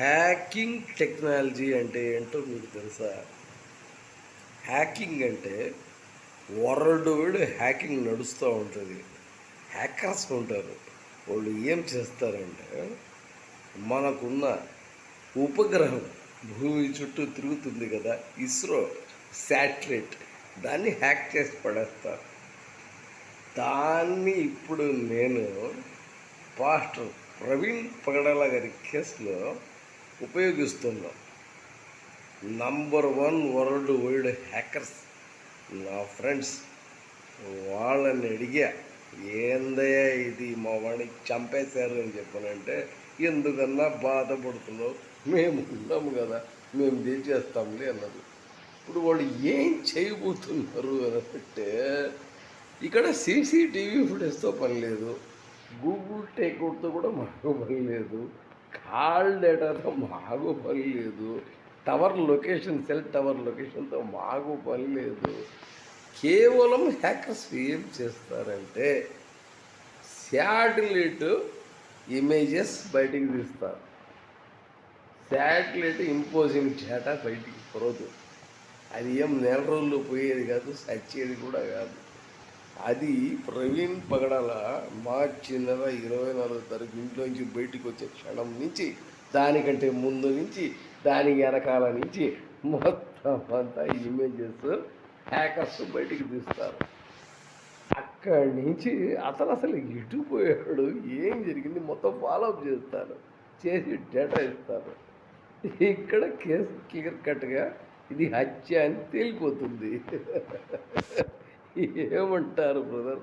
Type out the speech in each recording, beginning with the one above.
Hacking technology అంటే ఏంటో మీకు తెలుసా? హ్యాకింగ్ అంటే వరల్డ్ వైడ్ హ్యాకింగ్ నడుస్తూ ఉంటుంది. హ్యాకర్స్ ఉంటారు. వాళ్ళు ఏం చేస్తారంటే మనకున్న ఉపగ్రహం భూమి చుట్టూ తిరుగుతుంది కదా ఇస్రో శాటిలైట్ దాన్ని హ్యాక్ చేసి పడేస్తారు. దాన్ని ఇప్పుడు నేను పాస్టర్ ప్రవీణ్ పగడాల గారి కేసులో ఉపయోగిస్తున్నాం number one world wide hackers నా ఫ్రెండ్స్ వాళ్ళని అడిగా ఏందయ్యా ఇది? మా వాడిని చంపేశారు అని చెప్పానంటే ఎందుకన్నా బాధపడుతున్నావు? మేము ఉన్నాము కదా మేము తెచ్చేస్తాంలే అన్నారు ఇప్పుడు వాళ్ళు ఏం చేయబోతున్నారు అంటే ఇక్కడ సీసీటీవీ ఫుటేజ్తో పని లేదు. గూగుల్ టేక్అవుట్తో కూడా మాకు పని లేదు. కాల్ డేటాతో మాకు పని లేదు. టవర్ లొకేషన్ సెల్ టవర్ లొకేషన్తో మాకు పని లేదు. కేవలం హ్యాకర్స్ ఏం చేస్తారంటే శాటిలైట్ ఇమేజెస్ బయటికి తీస్తారు. శాటిలైట్ ఇంపోజింగ్ డేటా బయటికి పోదు. అది ఏం నెల రోజులు పోయేది కాదు సచ్చేది కూడా కాదు. అది ప్రవీణ్ పగడాల మార్చి నెల ఇరవై నాలుగో తారీఖు ఇంట్లోంచి బయటికి వచ్చే క్షణం నుంచి దానికంటే ముందు నుంచి దాని వెనకాల నుంచి మొత్తం అంతా ఇమేజెస్ హ్యాకర్స్ బయటికి తీస్తారు. అక్కడి నుంచి అతను అసలు ఇటుపోయాడు ఏం జరిగింది మొత్తం ఫాలోఅప్ చేస్తారు చేసి డేటా ఇస్తారు ఇక్కడ కేసు క్లియర్ కట్గా ఇది హత్య అని తేలిపోతుంది. ఏమంటారు brother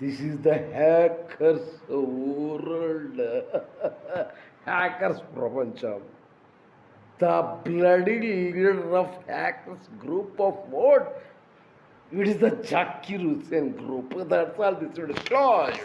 this is the hackers world hackers ప్రపంచం the bloody leader of hackers group of word it is the Zakir Hussain group that's all this destroyed